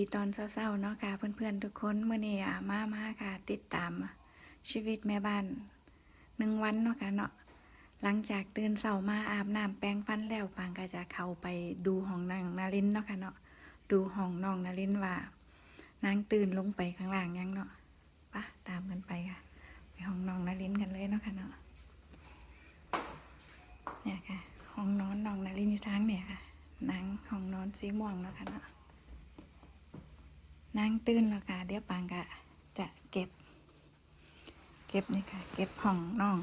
ดีตอนเช้าๆเนาะค่ะเพื่อนๆทุกคนเมื่อนี้อะมามาค่ะ ติดตามชีวิตแม่บ้านหนึ่งวันเนาะค่ะเนาะหลังจากตื่นเช้ามาอาบน้ำแปรงฟันแล้วปางก็จะเข้าไปดูห้องนางนารินเนาะค่ะเนาะดูห้องน้องนารินว่านางตื่นลงไปข้างล่างยังเนาะปะตามกันไปค่ะ ไปห้องน้องนารินกันเลยเนาะค่ะเนาะเนี่ยค่ะ ห้องนอนน้องนารินอยู่ทางเนี่ยค่ะนางห้องนอนสีม่วงเนาะค่ะเนาะ นางตื่นแล้วค่ะเดี๋ยวปางก็จะเก็บ เก็บนี่ค่ะ เก็บห้องน้อง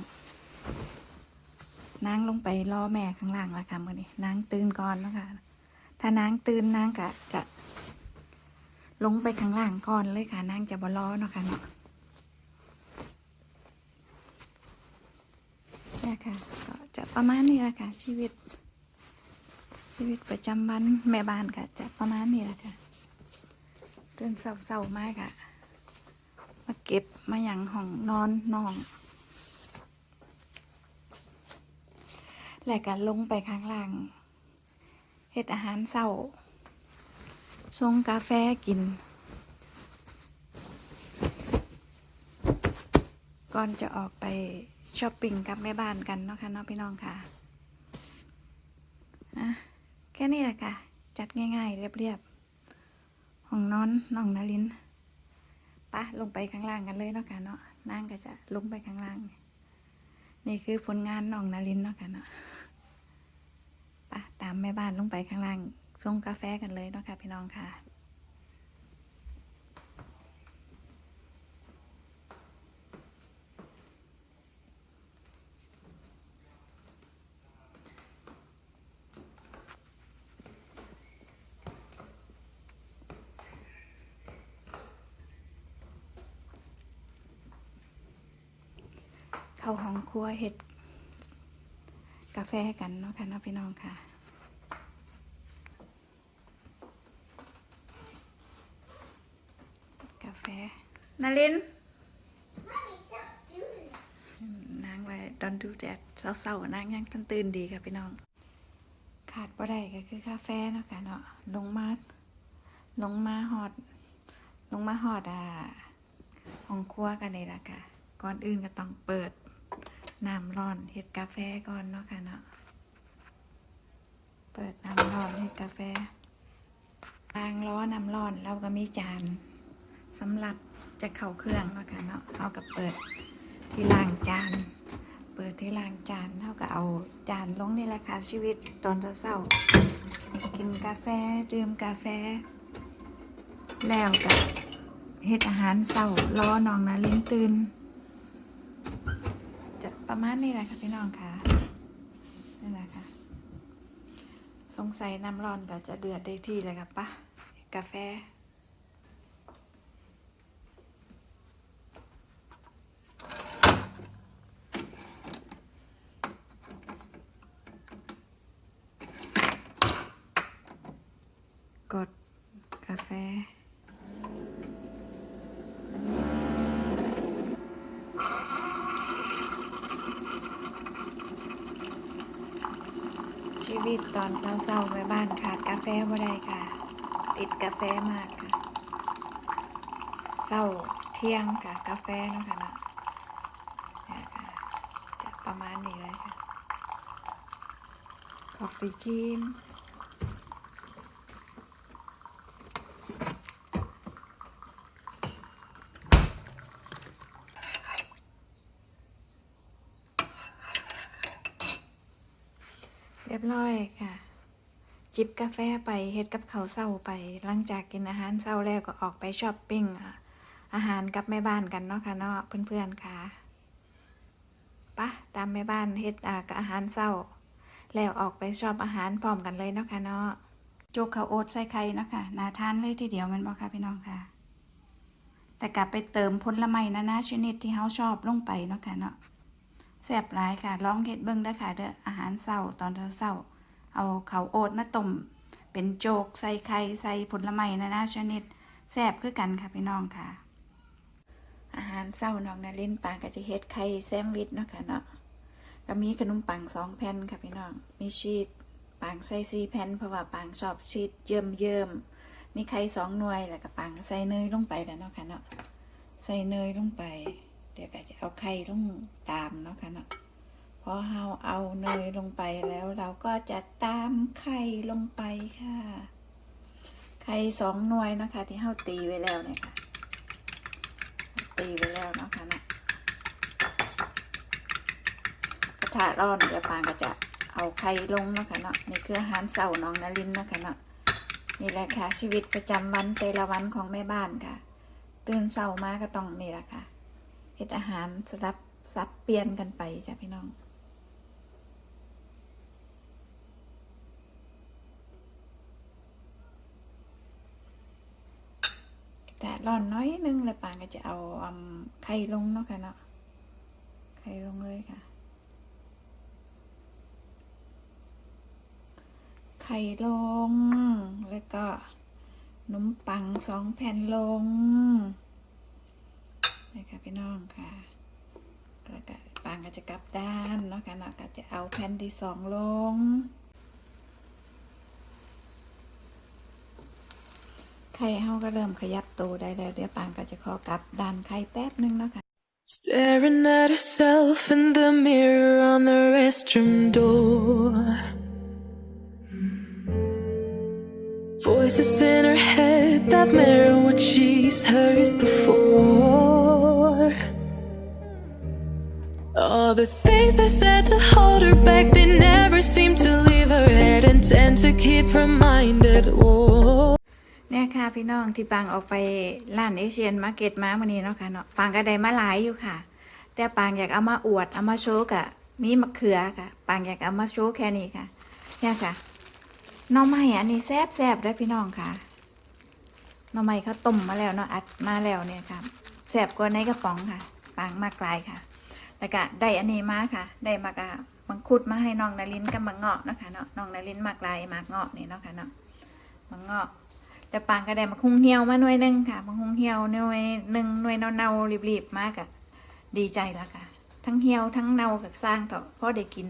นางลงไปรอแม่ข้างล่างแล้วค่ะมื่อนี้นางตื่นก่อนแล้วค่ะถ้านางตื่นนางก็จะ ลงไปข้างล่างก่อนเลยค่ะนางจะบ่รอเนาะค่ะเนาะนี่ค่ะก็จะประมาณนี้แหละค่ะชีวิต ชีวิตประจำวันแม่บ้านก็จะประมาณนี้แหละค่ะ ตื่นเศร้าๆมากอะมาเก็บมาอย่างห้องนอนน้องแล้วก็ลงไปข้างล่างเฮ็ดอาหารเศร้าชงกาแฟกิน ก่อนจะออกไปช้อปปิ้งกับแม่บ้านกันเนาะค่ะเน้องพี่น้องค่ะอะแค่นี้แหละค่ะ จัดง่ายๆ เรียบๆ ห้องนอนน้องนารินปะลงไปข้างล่างกันเลยเนาะค่ะเนาะนั่งก็จะลงไปข้างล่าง นี่คือผลงานน้องนารินเนาะค่ะเนาะปะตามแม่บ้านลงไปข้างล่างส่งกาแฟกันเลยเนาะค่ะพี่น้องค่ะ เข้าห้องครัวเห็ดกาแฟกันเนาะค่ะเนาะพี่น้องค่ะกาแฟนารินนางไว้ดอนดูแดดเศร้าๆนางยังทันตื่นดีค่ะพี่น้อง ขาดบ่ได้ก็คือกาแฟเนาะค่ะเนาะลงมาลงมาหอด ลงมาหอดอ่าห้องครัวกันเลยล่ะค่ะก่อนอื่นก็ต้องเปิด น้ำร้อนเฮ็ดกาแฟก่อนเนาะค่ะเนาะ เปิดน้ำร้อนเฮ็ดกาแฟวางล้อน้ำร้อนแล้วก็มีจานสำหรับจะเข้าเครื่องเนาะค่ะเนาะเอากับเปิดที่ล้างจาน เปิดที่ล้างจานเท่ากับเอาจานลงนี่แหละค่ะชีวิตตอนเช้ากินกาแฟดื่มกาแฟ แล้วกับเฮ็ดอาหารเช้าล้อน้องนาลิ้นตื่น ประมาณนี้แหละค่ะพี่น้องค่ะนี่แหละค่ะ สงสัยน้ำร้อนก็จะเดือดได้ที่เลยครับปะกาแฟกดกาแฟ ชีวิตอนเศร้าๆไปบ้านขาดกาแฟบ่ได้ค่ะ ติดกาแฟมากค่ะเศร้าเที่ยงค่ะกาแฟเนาะค่ะเนาะเนี่ยค่ะจะประมาณนี้เลยค่ะกาแฟครีมเรียบร้อยค่ะ จิบกาแฟไปเฮ็ดกับเขาวเช้าไป หลังจากกินอาหารเช้าแล้วก็ออกไปช้อปปิ้งอาหารกับแม่บ้านกันเนาะค่ะเนาะเพื่อนๆค่ะปะตามแม่บ้านเฮ็ดอากับอาหารเช้า แล้วออกไปชอบอาหารพร้อมกันเลยเนาะค่ะเนาะโจกข้าวโอ๊ตใส่ไข่เนาะค่ะน่าทานเลยทีเดียวมันบ่ค่ะพี่น้องค่ะ แต่กลับไปเติมผลไม้นานาชนิดที่เฮาชอบลงไปเนาะค่ะเนาะแซ่บหลายค่ะลองเฮ็ดเบิ่งเด้อค่ะเด้ออาหารเช้าตอนเช้าๆ เอาข้าวโอ๊ตมาต้มเป็นโจกใส่ไข่ใส่ผลไม้นานาชนิดแซ่บคือกันค่ะพี่น้องค่ะ อาหารเช้าน้องนารินปางก็จะเฮ็ดไข่แซมวิชเนาะค่ะเนาะก็มีขนมปังสองแผ่นค่ะพี่น้อง มีชีสปางใส่สี่แผ่นเพราะว่าปางชอบชีสเยิ้มเยิ่มมีไข่สองหน่วยแล้วก็ปางใส่เนยลงไปแล้วเนาะค่ะเนาะใส่เนยลงไป เดี๋ยวก็จะเอาไข่ลงตามเนาะค่ะเนาะ อเราเอาเนยลงไปแล้วเราก็จะตามไข่ลงไปค่ะ ไข่สองหน่วยนะคะ ที่เราตีไว้แล้วเนี่ยค่ะ ตีไว้แล้วเนาะค่ะเนะกระทะร้อนเดี๋ยวปางก็จะเอาไข่ลงนะคะเนาะนี่คืออาหารเสาน้องนารินนะคะเนาะนี่แหละค่ะ ชีวิตประจำวันแต่ละวันของแม่บ้านค่ะ ตื่นเช้ามาก็ต้องนี่แหละค่ะเฮ็ดอาหารสลับซับเปลี่ยนกันไปจ้ะพี่น้อง ร้อนน้อยนึงเลยปางก็จะเอาไข่ลงเนาะค่ะเนาะไข่ลงเลยค่ะ ไข่ลง แล้วก็นมปังสองแผ่นลงนี่ค่ะพี่น้องค่ะ แล้วก็ปางก็จะกลับด้านเนาะค่ะเนาะก็จะเอาแผ่นที่สองลง ไข่เฮาก็เริ่มขยับตัวได้แล้วเดี๋ยวปางก็จะขอกลับด้านไข่แป๊บนึงนะคะ Staring at herself in the mirror on the restroom door. Voices in her head that mirror what she's heard before. All the things they said to hold her back, they never seem to leave her head and tend to keep her mind at war. เนี่ยค่ะพี่น้องที่ปางออกไปร้านเอเชียนมาร์เก็ตมาวันนี้เนาะค่ะเนาะปางก็ได้มาหลายอยู่ค่ะ แต่ปางอยากเอามาอวดเอามาโชว์กะมีมะเขือค่ะ ปางอยากเอามาโชว์แค่นี้ค่ะ เนี่ยค่ะน่องไม้อันนี้แซ่บแซบได้พี่น้องค่ะน่องไม้เขาต้มมาแล้วเนาะอัดมาแล้วเนี่ยค่ะแซ่บกว่าในกระป๋องค่ะ ปางมากลายค่ะ แล้วก็ได้อันนี้มาค่ะ ได้มากะมังคุดมาให้น้องนารินกับมังเงาะเนาะคะเนาะน้องนารินมากลายมากเงาะนี่เนาะค่ะเนาะมังเงาะ แต่ปางก็ได้มาคุงเหี่ยวมาหน่วยหนึงค่ะมาคุงเหี่ยวหน่วยหนึ่งหน่วยเนาๆรีบๆมากอะดีใจแล้วค่ะ ทั้งเหี่ยวทั้งเนากับสร้างต่อพ่อได้กิน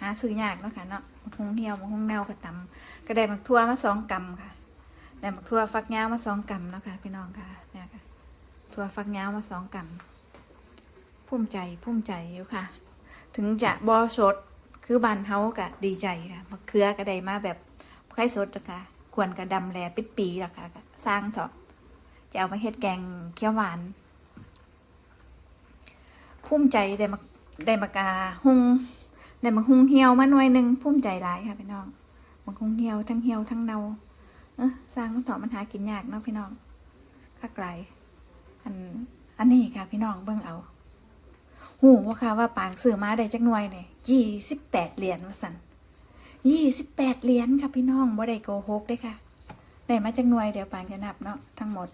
หาซื้อยากเนาะค่ะเนาะมาคุงเหี่ยวมาคุงเนากับตำก็ได้มักทั่วมาสองกำค่ะได้มักทั่วฟักยาวมาสองกำเนาะค่ะพี่น้องค่ะเนี่ยค่ะทั่วฟักยาวมาสองกำภูมิใจภูมิใจอยู่ค่ะ ถึงจะบอสดคือบ้านเฮากะดีใจค่ะมะเขือก็ได้มาแบบไข่สดนะคะ ควรกระดำแลปิดปีละค่ะสร้างเถอะจะเอามาเฮ็ดแกงเขียวหวาน ภูมิใจได้มาได้มากาหุงได้มาหุงเหี่ยวมาหน่วยหนึ่งภูมิใจหลายค่ะพี่น้องมาหุงเหี่ยวทั้งเหี่ยวทั้งเนาเออสร้างมันเถอะมันหากินยากเนาะพี่น้องข้าไกลอันอันนี้ค่ะพี่น้องเบิ่งเอาหูว่าค่ะว่าปางซื้อมาได้จักหน่วยเนี่ยยี่สิบแปดเหรียญว่าสัน ยี่สิบแปดเหรียญค่ะพี่น้องบ่ได้โกหกเด้ค่ะ ได้มาจักหน่วยเดี๋ยวปางจะนับเนาะทั้งหมด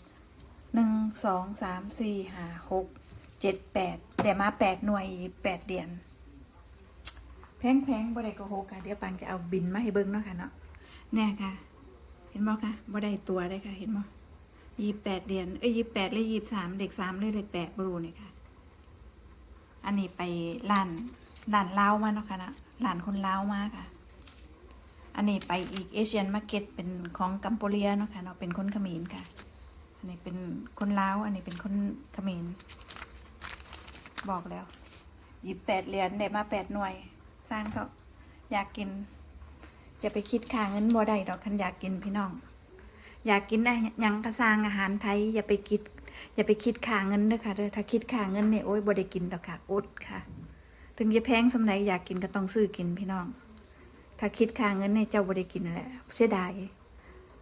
หนึ่งสองสามสี่ห้าหกเจ็ดแปดได้มาแปดหน่วยแปดเหรียญแพงแพงๆบ่ได้โกหกค่ะเดี๋ยวปางจะเอาบินมาให้เบิ่งเนาะค่ะเนาะเนี่ยค่ะ เห็นบ่ค่ะบ่ได้ตัวได้ค่ะ เห็นบ่ยี่แปดเหรียญเอ้ยยี่แปดเลยยี่สามเด็กสามเลยเด็กแปดบรูนี่ค่ะ อันนี้ไปร้านร้านเล้ามาเนาะค่ะนะร้านคนเล้ามาค่ะ อันนี้ไปอีกเอเชียนมาร์เก็ตเป็นของกัมพูเรียเนาะค่ะเนาะเป็นคนเขมรค่ะ อันนี้เป็นคนลาว อันนี้เป็นคนเขมรบอกแล้วหยิบแปดเหรียญได้มาแปดหน่วย สร้างเถอะอยากกิน จะไปคิดค่าเงินบ่ได้ดอกคันอยากกินพี่น้อง อยากกินอะหยังกระสร้างอาหารไทย อย่าไปคิด อย่าไปคิดค่าเงินเด้อค่ะเด้อถ้าคิดค่าเงินเนี่ยโอ้ยบ่ได้กินดอกค่ะอดค่ะ ถึงจะแพงสำไหนอยากกินก็ต้องซื้อกินพี่น้อง ถ้าคิดค่าเงินเนี่ยเจ้าบ่ได้กินแหละเสียดาย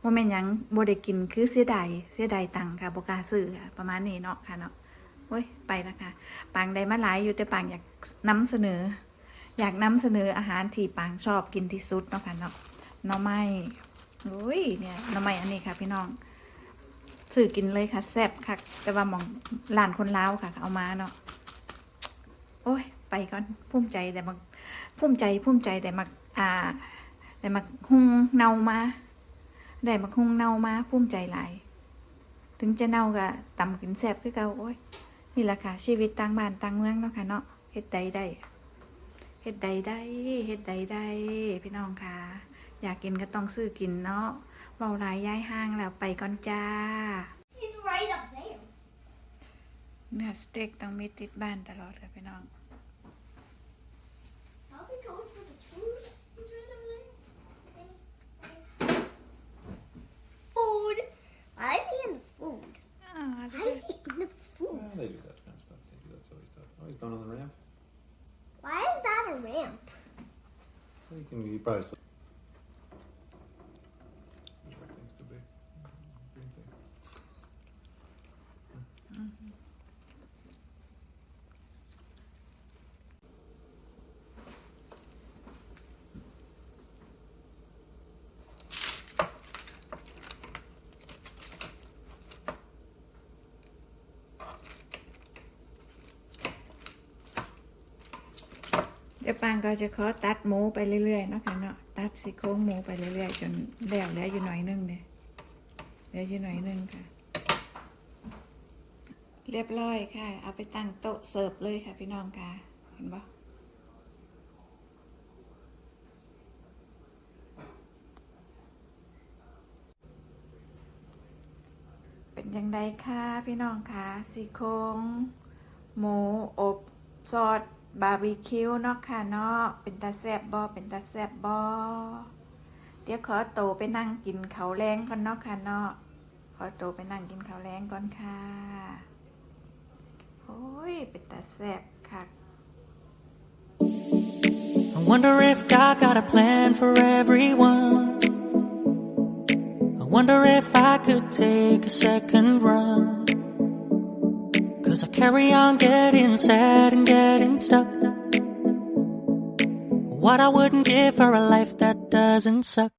ว่าแม่นยังบ่ได้กินคือเสียดายเสียดายตังค์ค่ะบ่กล้าซื้อค่ะประมาณนี้เนาะค่ะเนาะโอ้ยไปแล้วค่ะปางได้มาหลายอยู่แต่ปางอยากนำเสนอ อยากนำเสนออาหารที่ปางชอบกินที่สุดเนาะค่ะเนาะหน่อไม้โอ้ยเนี่ยหน่อไม้อันนี้ค่ะ พี่น้องซื้อกินเลยค่ะแซ่บค่ะ แต่ว่าหมองร้านคนลาวค่ะ เอามาเนาะโอ้ย ไปก่อนภูมิใจแต่มาภูมิใจภูมิใจแต่มาอ่าแต่มาหุงเนามาได้มาหุงเนามาภูมิใจหลาย ถึงจะเน่าก็ตำกินแซ่บคือเก่าโอ้ยนี่แหละค่ะ ชีวิตต่างบ้านต่างเมืองเนาะค่ะเนาะเฮ็ดใดได้เฮ็ดใดได้เฮ็ดใดได้พี่น้องค่ะ อยากกินก็ต้องซื้อกินเนาะเบาหลายย้ายห้างแล้วไปก่อนจ้า He's right up there. เนื้อสเต็กต้องมีติดบ้านตลอดค่ะพี่น้อง Well, they do that kind of stuff. They do that silly stuff. Oh, he's going on the ramp. Why is that a ramp? So you can you probably. เดี๋ยวปางก็จะขอตัดหมูไปเรื่อยๆเนาะค่ะเนาะตัดซี่โครงหมูไปเรื่อยๆ จนแล้วเหลืออยู่หน่อยนึงเนี่ยเหลืออยู่หน่อยนึงค่ะ เรียบร้อยค่ะ เอาไปตั้งโต๊ะเสิร์ฟเลยค่ะพี่น้องค่ะเห็นปะเป็นยังไงคะพี่น้องคะซี่โครงหมูอบซอส บาร์บีคิวเนาะค่ะเนาะเป็นตาแซบบอเป็นตาแซบบอเดี๋ยวขอโตไปนั่งกินเขาแรงก่อนเนาะค่ะเนาะขอโตไปนั่งกินเขาแรงก่อนค่ะโอ้ยเป็นตาแซบค่ะ I wonder if God got a plan for everyone. I wonder if I could take a second run. Cause I carry on getting sad and getting stuck. What I wouldn't give for a life that doesn't suck.